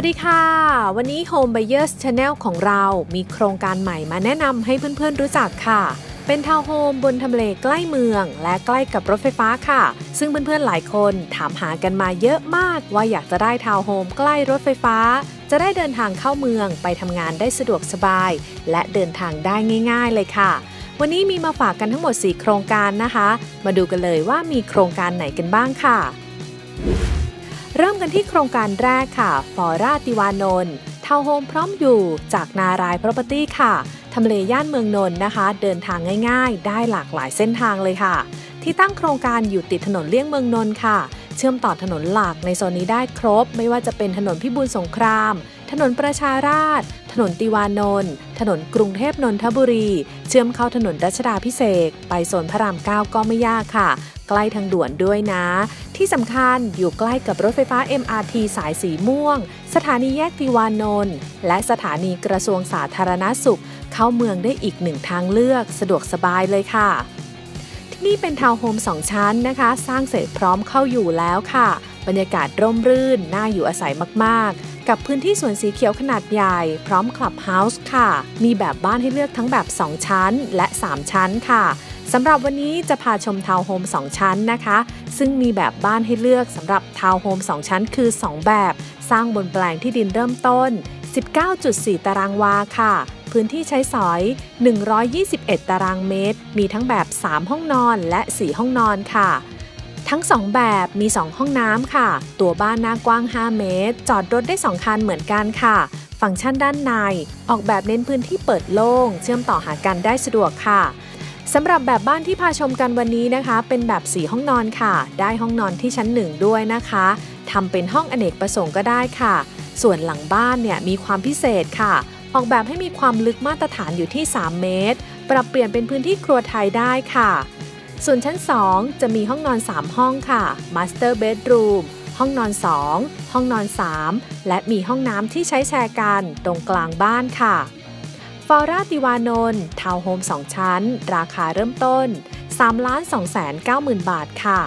วัสดีค่ะ วันนี้ Home Buyers Channel ของเรามีโครงการใหม่มาแนะนำให้เพื่อนๆรู้จักค่ะ เป็นทาวน์โฮมบนทำเลใกล้เมือง และใกล้กับรถไฟฟ้าค่ะ ซึ่งเพื่อนๆหลายคนถามหากันมาเยอะมากว่าอยากจะได้ทาวน์โฮมใกล้รถไฟฟ้า จะได้เดินทางเข้าเมืองไปทำงานได้สะดวกสบาย และเดินทางได้ง่าย ๆ เลยค่ะ วันนี้มีมาฝากกันทั้งหมด 4 โครงการนะคะ มาดูกันเลยว่ามีโครงการไหนกันบ้างค่ะ เริ่มกันที่โครงการแรกค่ะ ฟอราติวานนท์ทาวน์โฮมพร้อมอยู่จากนาราย Property ค่ะ ทำเลย่านเมืองนนท์นะคะ เดินทางง่ายๆ ได้หลากหลายเส้นทางเลยค่ะ ที่ตั้งโครงการอยู่ติดถนนเลี่ยงเมืองนนท์ค่ะ เชื่อมต่อถนนหลักในโซนนี้ได้ครบ ไม่ว่าจะเป็นถนนพิบูลสงคราม ถนนประชาราษฎร์ถนนติวานนท์ถนนกรุงเทพนนทบุรี เชื่อมเข้าถนนรัชดาพิเศษไปโซนพระรามเก้าก็ไม่ยากค่ะ ใกล้ทางด่วนด้วยนะ ที่สำคัญอยู่ใกล้กับรถไฟฟ้า MRT สายสีม่วง สถานีแยกติวานนท์และสถานีกระทรวงสาธารณสุข เข้าเมืองได้อีกหนึ่งทางเลือก สะดวกสบายเลยค่ะที่นี่เป็นทาวน์โฮม2 ชั้นนะคะ สร้างเสร็จพร้อมเข้าอยู่แล้วค่ะ บรรยากาศร่มรื่น น่าอยู่อาศัยมากๆ กับพื้นที่สวนสีเขียวขนาดใหญ่พร้อมคลับเฮาส์ค่ะ มีแบบบ้านให้เลือกทั้งแบบ 2 ชั้นและ 3 ชั้นค่ะสำหรับวันนี้จะพาชมทาวน์โฮม 2 ชั้นนะคะ ซึ่งมีแบบบ้านให้เลือกสำหรับทาวน์โฮม 2 ชั้นคือ 2 แบบ สร้างบนแปลงที่ดินเริ่มต้น 19.4 ตารางวาค่ะ พื้นที่ใช้สอย 121 ตารางเมตร มีทั้งแบบ 3 ห้องนอนและ 4 ห้องนอนค่ะ ทั้ง 2 แบบมี 2 ห้องน้ำค่ะ ตัวบ้านหน้ากว้าง 5 เมตร จอดรถได้ 2 คันเหมือนกันค่ะ ฟังก์ชันด้านใน ออกแบบเน้นพื้นที่เปิดโล่ง เชื่อมต่อหากันได้สะดวกค่ะสำหรับแบบบ้านที่พาชมกันวันนี้นะคะ เป็นแบบ4ห้องนอนค่ะ ได้ห้องนอนที่ชั้น1ด้วยนะคะทำเป็นห้องอเนกประสงค์ก็ได้ค่ะ ส่วนหลังบ้านเนี่ยมีความพิเศษค่ะ ออกแบบให้มีความลึกมาตรฐานอยู่ที่ 3 เมตร ปรับเปลี่ยนเป็นพื้นที่ครัวไทยได้ค่ะ ส่วนชั้น 2 จะมีห้องนอน 3 ห้องค่ะ Master Bedroom ห้องนอน 2 ห้องนอน 3 และมีห้องน้ำที่ใช้แชร์กันตรงกลางบ้านค่ะ ฟอราติวานนท์ทาวน์โฮม 2 ชั้น ราคาเริ่มต้น 3 2 9 0 0 0 0 บาทค่ะ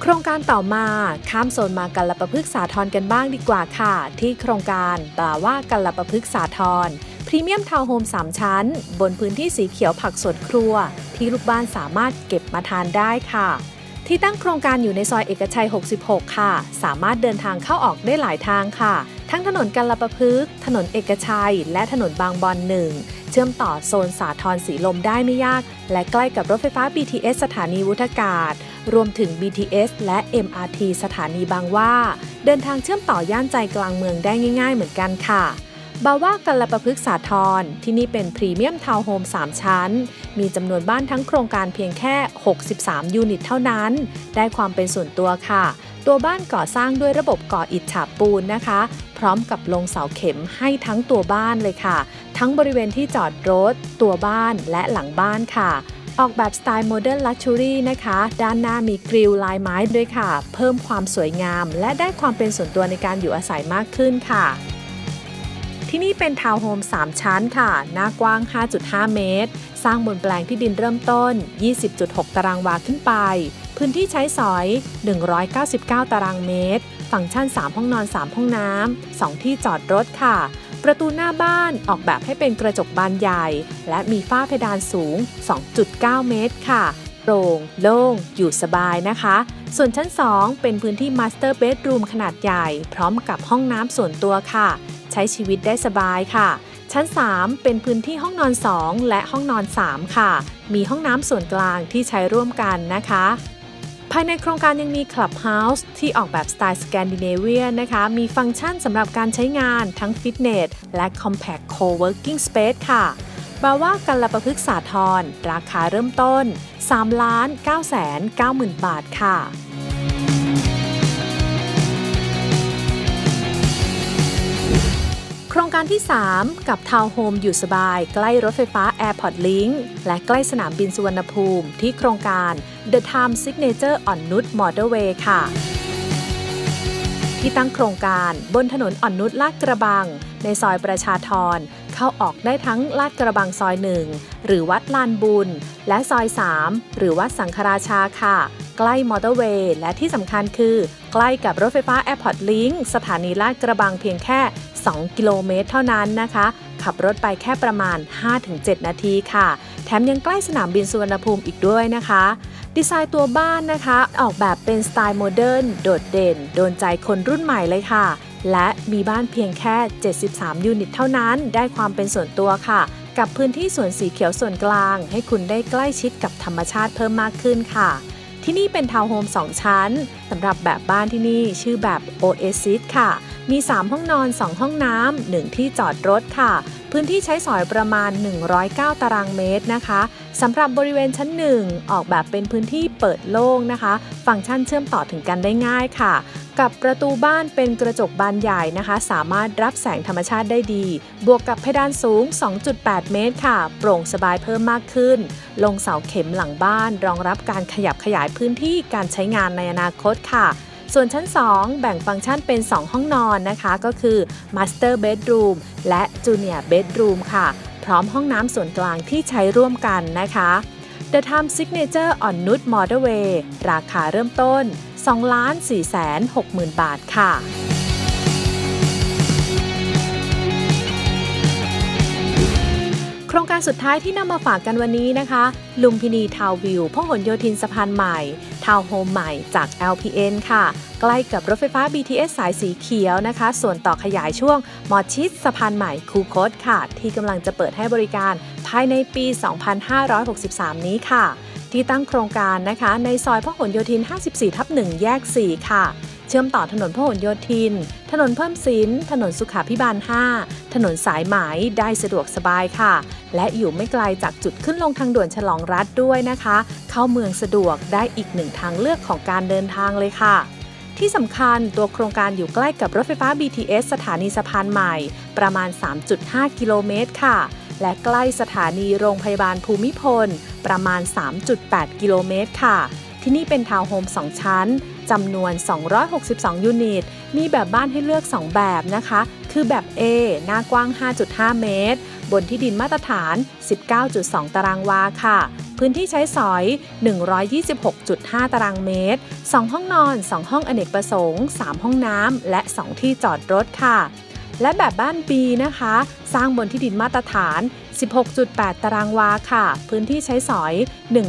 โครงการต่อมาข้ามโซนมากัลประพฤกษาทรกันบ้างดีกว่าค่ะ ที่โครงการบาว่ากัลประพฤกษาทร พรีเมียมทาวน์โฮม 3 ชั้น บนพื้นที่สีเขียวผักสวนครัว ที่ลูกบ้านสามารถเก็บมาทานได้ค่ะ ที่ตั้งโครงการอยู่ในซอยเอกชัย 66 ค่ะ สามารถเดินทางเข้าออกได้หลายทางค่ะ ทั้งถนนกัลปะพฤกษ์ถนนเอกชัย และถนนบางบอนหนึ่งเชื่อมต่อโซนสาทรสีลมได้ไม่ยาก และใกล้กับรถไฟฟ้า BTS สถานีวุฒากาศ รวมถึง BTS และ MRT สถานีบางว่า เดินทางเชื่อมต่อย่านใจกลางเมืองได้ง่าย ๆ เหมือนกันค่ะ บาว่ากัลประพฤกษาทรที่นี่เป็นพรีเมียมทาวน์โฮม 3 ชั้น มีจำนวนบ้านทั้งโครงการเพียงแค่ 63 ยูนิตเท่านั้น ได้ความเป็นส่วนตัวค่ะ ตัวบ้านก่อสร้างด้วยระบบก่ออิฐฉาบปูนนะคะ พร้อมกับลงเสาเข็มให้ทั้งตัวบ้านเลยค่ะ ทั้งบริเวณที่จอดรถ ตัวบ้านและหลังบ้านค่ะออกแบบสไตล์โมเดิร์นลักชูรี่นะคะ ด้านหน้ามีกริลลายไม้ด้วยค่ะ เพิ่มความสวยงาม และได้ความเป็นส่วนตัวในการอยู่อาศัยมากขึ้นค่ะ ที่นี่เป็นทาวน์โฮม 3 ชั้นค่ะ หน้ากว้าง 5.5 เมตร สร้างบนแปลงที่ดินเริ่มต้น 20.6 ตารางวาขึ้นไป พื้นที่ใช้สอย 199 ตารางเมตร ฟังก์ชัน 3 ห้องนอน 3 ห้องน้ำ 2 ที่จอดรถค่ะ ประตูหน้าบ้านออกแบบให้เป็นกระจกบานใหญ่ และมีฝ้าเพดานสูง 2.9 เมตรค่ะ โปร่ง โล่ง อยู่สบายนะคะ ส่วนชั้น 2 เป็นพื้นที่ Master Bedroom ขนาดใหญ่ พร้อมกับห้องน้ำส่วนตัวค่ะ ใช้ชีวิตได้สบายค่ะ ชั้น 3 เป็นพื้นที่ห้องนอน 2 และห้องนอน 3 ค่ะ มีห้องน้ำส่วนกลางที่ใช้ร่วมกันนะคะภายในโครงการยังมี Clubhouse ที่ออกแบบสไตล์สแกนดิเนเวียนะคะ มีฟังก์ชันสำหรับการใช้งานทั้งฟิตเนสและ Compact Co-working Space ค่ะ บาว่ากันละประพฤกษสาทรราคาเริ่มต้น3 9 9 0 0 0 บาทค่ะ โครงการที่ 3 กับทาวน์โฮมอยู่สบาย ใกล้รถไฟฟ้า Airport Link และใกล้สนามบินสุวรรณภูมิ ที่โครงการ The Time Signature อ่อนนุช Motorway ค่ะ ที่ตั้งโครงการบนถนนอ่อนนุชลาดกระบัง ในซอยประชาธรเข้าออกได้ทั้งลาดกระบังซอย1หรือวัดลานบุญ และซอย 3 หรือวัดสังฆราชาค่ะ ใกล้มอเตอร์เวย์และที่สำคัญคือ ใกล้กับรถไฟฟ้า Airport Link สถานีลาดกระบังเพียงแค่ 2 กิโลเมตรเท่านั้นนะคะ ขับรถไปแค่ประมาณ 5-7 นาทีค่ะ แถมยังใกล้สนามบินสุวรรณภูมิอีกด้วยนะคะดีไซน์ตัวบ้านนะคะ ออกแบบเป็นสไตล์โมเดิร์นโดดเด่น โดนใจคนรุ่นใหม่เลยค่ะ และมีบ้านเพียงแค่ 73 ยูนิตเท่านั้นได้ความเป็นส่วนตัวค่ะ กับพื้นที่สวนสีเขียวส่วนกลาง ให้คุณได้ใกล้ชิดกับธรรมชาติเพิ่มมากขึ้นค่ะ ที่นี่เป็นทาวน์โฮม 2 ชั้นสำหรับแบบบ้านที่นี่ชื่อแบบ Oasis ค่ะ มี 3 ห้องนอน 2 ห้องน้ำ1ที่จอดรถค่ะ พื้นที่ใช้สอยประมาณ 109 ตารางเมตรนะคะสำหรับบริเวณชั้น 1 ออกแบบเป็นพื้นที่เปิดโล่งนะคะ ฟังก์ชันเชื่อมต่อถึงกันได้ง่ายค่ะ กับประตูบ้านเป็นกระจกบานใหญ่นะคะ สามารถรับแสงธรรมชาติได้ดี บวกกับเพดานสูง 2.8 เมตรค่ะ โปร่งสบายเพิ่มมากขึ้น ลงเสาเข็มหลังบ้าน รองรับการขยับขยายพื้นที่การใช้งานในอนาคตค่ะส่วนชั้น 2 แบ่งฟังก์ชันเป็น 2 ห้องนอนนะคะ ก็คือ Master Bedroom และ Junior Bedroom ค่ะ พร้อมห้องน้ำส่วนกลางที่ใช้ร่วมกันนะคะ The Time Signature on Nude Motorway ราคาเริ่มต้น 2 ล้าน4แสน6 0 0 0 0บาทค่ะโครงการสุดท้ายที่นำมาฝากกันวันนี้นะคะ ลุมพินีทาววิวพหลโยธินสะพานใหม่ ทาวโฮมใหม่จาก LPN ค่ะ ใกล้กับรถไฟฟ้า BTS สายสีเขียวนะคะ ส่วนต่อขยายช่วงหมอชิดสะพานใหม่คูคตค่ะ ที่กำลังจะเปิดให้บริการภายในปี 2563 นี้ค่ะ ที่ตั้งโครงการนะคะ ในซอยพหลโยธิน 54 ทับ 1 แยก 4 ค่ะ เชื่อมต่อถนนพหลโยธิน ถนนเพิ่มสิน ถนนสุขาพิบาล 5 ถนนสายไหมได้สะดวกสบายค่ะ และอยู่ไม่ไกลจากจุดขึ้นลงทางด่วนฉลองรัฐด้วยนะคะ เข้าเมืองสะดวกได้อีกหนึ่งทางเลือกของการเดินทางเลยค่ะ ที่สำคัญตัวโครงการอยู่ใกล้กับรถไฟฟ้า BTS สถานีสะพานใหม่ ประมาณ 3.5 กิโลเมตรค่ะ และใกล้สถานีโรงพยาบาลภูมิพล ประมาณ 3.8 กิโลเมตรค่ะ ที่นี่เป็นทาวน์โฮม 2 ชั้นจำนวน 262 ยูนิต มีแบบบ้านให้เลือก 2 แบบนะคะ คือแบบ A หน้ากว้าง 5.5 เมตร บนที่ดินมาตรฐาน 19.2 ตารางวาค่ะ พื้นที่ใช้สอย 126.5 ตารางเมตร 2 ห้องนอน 2 ห้องอเนกประสงค์ 3 ห้องน้ำ และ 2 ที่จอดรถค่ะ และแบบบ้าน B นะคะ สร้างบนที่ดินมาตรฐาน 16.8 ตารางวาค่ะ พื้นที่ใช้สอย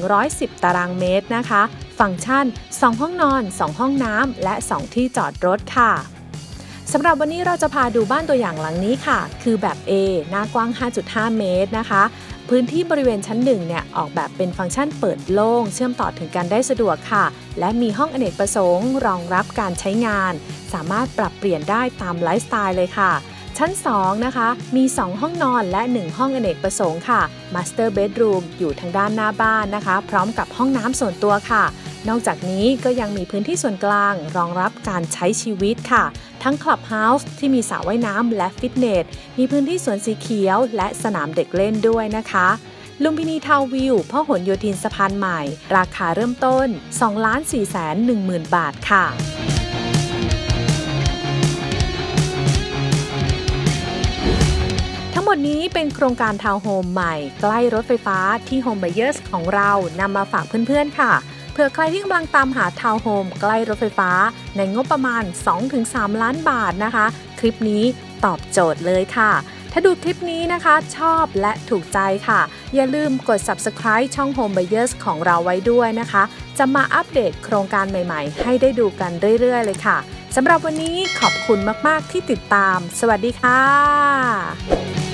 110 ตารางเมตรนะคะ ฟังก์ชัน 2 ห้องนอน 2 ห้องน้ำ และ 2 ที่จอดรถค่ะ สำหรับวันนี้เราจะพาดูบ้านตัวอย่างหลังนี้ค่ะ คือแบบ A หน้ากว้าง 5.5 เมตรนะคะ พื้นที่บริเวณชั้นหนึ่งเนี่ยออกแบบเป็นฟังก์ชันเปิดโล่ง เชื่อมต่อถึงกันได้สะดวกค่ะ และมีห้องอเนกประสงค์ รองรับการใช้งาน สามารถปรับเปลี่ยนได้ตามไลฟ์สไตล์เลยค่ะ ชั้น 2 นะคะ มี 2 ห้องนอนและ 1 ห้องอเนกประสงค์ค่ะ Master Bedroom อยู่ทางด้านหน้าบ้านนะคะ พร้อมกับห้องน้ำส่วนตัวค่ะ นอกจากนี้ก็ยังมีพื้นที่ส่วนกลางรองรับการใช้ชีวิตค่ะ ทั้งคลับเฮาส์ที่มีสระว่ายน้ำและฟิตเนส มีพื้นที่สวนสีเขียว และสนามเด็กเล่นด้วยนะคะลุมพินีทาววิวพ่อหนโยธินสะพานใหม่ ราคาเริ่มต้น2 4 1 0 0 0 0บาทค่ะ ทั้งหมดนี้เป็นโครงการทาวน์โฮมใหม่ ใกล้รถไฟฟ้าที่ Home Buyers ของเรานำมาฝากเพื่อนๆค่ะ เผื่อใครที่กำลังตามหาทาวน์โฮมใกล้รถไฟฟ้า ในงบประมาณ 2-3 ล้านบาทนะคะ คลิปนี้ตอบโจทย์เลยค่ะ ถ้าดูคลิปนี้นะคะชอบและถูกใจค่ะ อย่าลืมกด subscribe ช่อง Home Buyers ของเราไว้ด้วยนะคะ จะมาอัปเดตโครงการใหม่ๆ ให้ได้ดูกันเรื่อยๆ เลยค่ะสำหรับวันนี้ขอบคุณมากๆที่ติดตาม สวัสดีค่ะ